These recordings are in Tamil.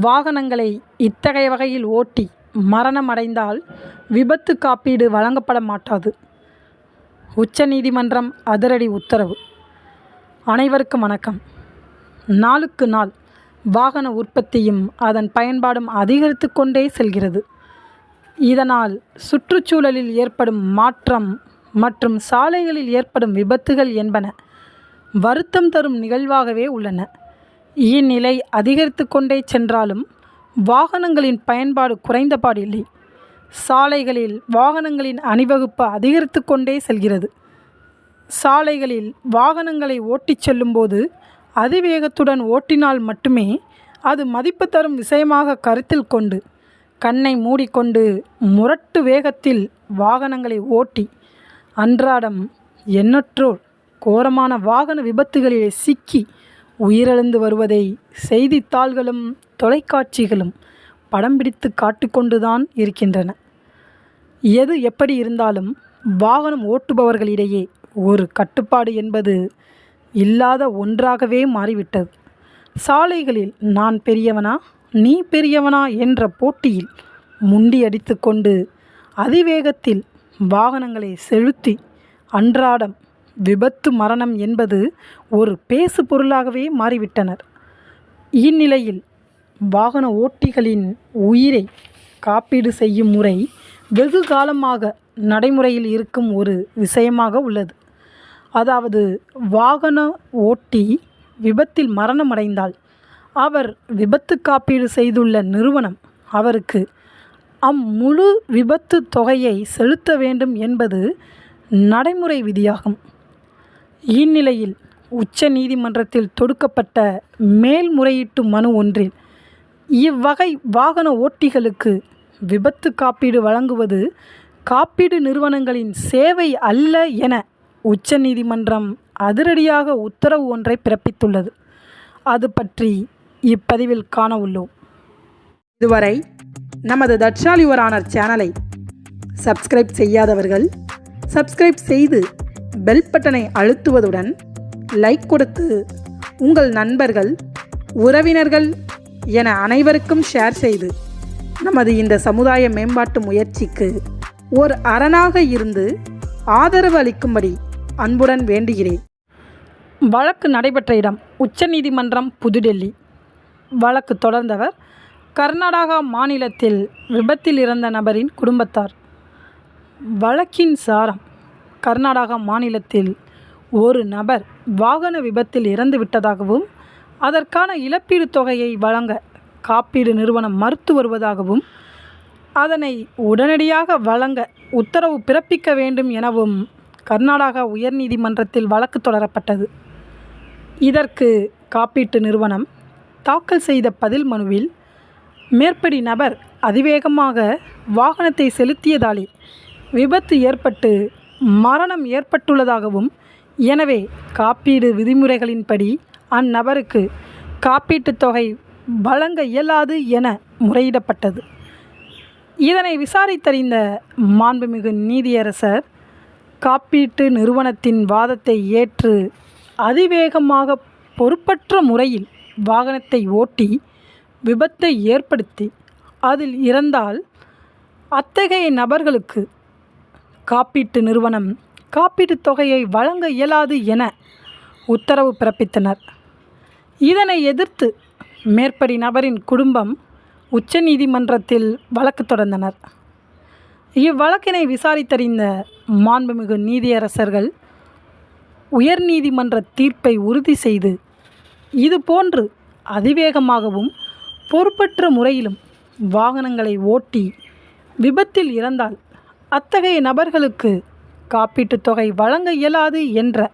வாகனங்களை இத்தகைய வகையில் ஓட்டி மரணம் அடைந்தால் விபத்து காப்பீடு வழங்கப்பட மாட்டாது. உச்சநீதிமன்றம் அதிரடி உத்தரவு. அனைவருக்கும் வணக்கம். நாளுக்கு நாள் வாகன உற்பத்தியும் அதன் பயன்பாடும் அதிகரித்து கொண்டே செல்கிறது. இதனால் சுற்றுச்சூழலில் ஏற்படும் மாற்றம் மற்றும் சாலைகளில் ஏற்படும் விபத்துகள் என்பன வருத்தம் தரும் நிகழ்வாகவே உள்ளன. இந்நிலை அதிகரித்து கொண்டே சென்றாலும் வாகனங்களின் பயன்பாடு குறைந்தபாடு இல்லை சாலைகளில் வாகனங்களின் அணிவகுப்பு அதிகரித்து கொண்டே செல்கிறது. சாலைகளில் வாகனங்களை ஓட்டிச் செல்லும்போது அதிவேகத்துடன் ஓட்டினால் மட்டுமே அது மதிப்பு தரும் விஷயமாக கருத்தில் கொண்டு கண்ணை மூடிக்கொண்டு முரட்டு வேகத்தில் வாகனங்களை ஓட்டி அன்றாடம் எண்ணற்றோர் கோரமான வாகன விபத்துகளிலே சிக்கி உயிரிழந்து வருவதை செய்தித்தாள்களும் தொலைக்காட்சிகளும் படம் பிடித்து காட்டிக்கொண்டுதான் இருக்கின்றன. எது எப்படி இருந்தாலும் வாகனம் ஓட்டுபவர்களிடையே ஒரு கட்டுப்பாடு என்பது இல்லாத ஒன்றாகவே மாறிவிட்டது. சாலைகளில் நான் பெரியவனா நீ பெரியவனா என்ற போட்டியில் முண்டியடித்து கொண்டு அதிவேகத்தில் வாகனங்களை செலுத்தி அன்றாடம் விபத்து மரணம் என்பது ஒரு பேசு பொருளாகவே மாறிவிட்டனர். இந்நிலையில் வாகன ஓட்டிகளின் உயிரை காப்பீடு செய்யும் முறை வெகு காலமாக நடைமுறையில் இருக்கும் ஒரு விஷயமாக உள்ளது. அதாவது வாகன ஓட்டி விபத்தில் மரணமடைந்தால் அவர் விபத்து காப்பீடு செய்துள்ள நிறுவனம் அவருக்கு அம்முழு விபத்து தொகையை செலுத்த வேண்டும் என்பது நடைமுறை விதியாகும். இந்நிலையில் உச்ச நீதிமன்றத்தில் தொடுக்கப்பட்ட மேல்முறையீட்டு மனு ஒன்றில் இவ்வகை வாகன ஓட்டிகளுக்கு விபத்து காப்பீடு வழங்குவது காப்பீடு நிறுவனங்களின் சேவை அல்ல என உச்ச நீதிமன்றம் அதிரடியாக உத்தரவு ஒன்றை பிறப்பித்துள்ளது. அது பற்றி இப்பதிவில் காண உள்ளோம். இதுவரை நமது தட்சாலி சேனலை சப்ஸ்கிரைப் செய்யாதவர்கள் சப்ஸ்கிரைப் செய்து பெல் பட்டனை அழுத்துவதுடன் லைக் கொடுத்து உங்கள் நண்பர்கள் உறவினர்கள் என அனைவருக்கும் ஷேர் செய்து நமது இந்த சமுதாய மேம்பாட்டு முயற்சிக்கு ஒரு அரணாக இருந்து ஆதரவு அளிக்கும்படி அன்புடன் வேண்டுகிறேன். வழக்கு நடைபெற்ற இடம் உச்சநீதிமன்றம் புதுடெல்லி. வழக்கு தொடர்ந்தவர் கர்நாடகா மாநிலத்தில் விபத்தில் இறந்த நபரின் குடும்பத்தார். வழக்கின் சாரம் கர்நாடகா மாநிலத்தில் ஒரு நபர் வாகன விபத்தில் இறந்து விட்டதாகவும் அதற்கான இழப்பீடு தொகையை வழங்க காப்பீடு நிறுவனம் மறுத்து வருவதாகவும் அதனை உடனடியாக வழங்க உத்தரவு பிறப்பிக்க வேண்டும் எனவும் கர்நாடகா உயர்நீதிமன்றத்தில் வழக்கு தொடரப்பட்டது. இதற்கு காப்பீட்டு நிறுவனம் தாக்கல் செய்த பதில் மனுவில் மேற்படி நபர் அதிவேகமாக வாகனத்தை செலுத்தியதாலே விபத்து ஏற்பட்டு மரணம் ஏற்பட்டுள்ளதாகவும் எனவே காப்பீடு விதிமுறைகளின்படி அந்நபருக்கு காப்பீட்டுத் தொகை வழங்க இயலாது என முறையிடப்பட்டது. இதனை விசாரித்தறிந்த மாண்புமிகு நீதியரசர் காப்பீட்டு நிறுவனத்தின் வாதத்தை ஏற்று அதிவேகமாக பொறுப்பற்ற முறையில் வாகனத்தை ஓட்டி விபத்தை ஏற்படுத்தி அதில் இறந்தால் அத்தகைய நபர்களுக்கு காப்பீட்டு நிறுவனம் காப்பீட்டுத் தொகையை வழங்க இயலாது என உத்தரவு பிறப்பித்தனர். இதனை எதிர்த்து மேற்படி நபரின் குடும்பம் உச்சநீதிமன்றத்தில் வழக்கு தொடர்ந்தனர். இவ்வழக்கினை விசாரித்தறிந்த மாண்புமிகு நீதியரசர்கள் உயர்நீதிமன்ற தீர்ப்பை உறுதி செய்து இதுபோன்று அதிவேகமாகவும் பொறுப்பற்ற முறையிலும் வாகனங்களை ஓட்டி விபத்தில் இறந்தால் அத்தகைய நபர்களுக்கு காப்பீட்டுத் தொகை வழங்க இயலாது என்ற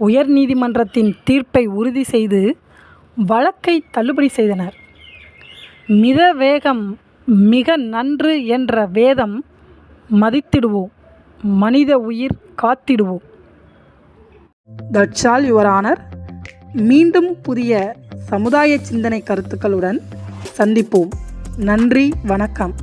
உயர்நீதிமன்றத்தின் தீர்ப்பை உறுதி செய்து வழக்கை தள்ளுபடி செய்தனர். மித வேகம் மிக நன்று என்ற வேதம் மதித்திடுவோம். மனித உயிர் காத்திடுவோம். தட்சால் யுவர் ஆனர் மீண்டும் புதிய சமுதாய சிந்தனை கருத்துக்களுடன் சந்திப்போம். நன்றி வணக்கம்.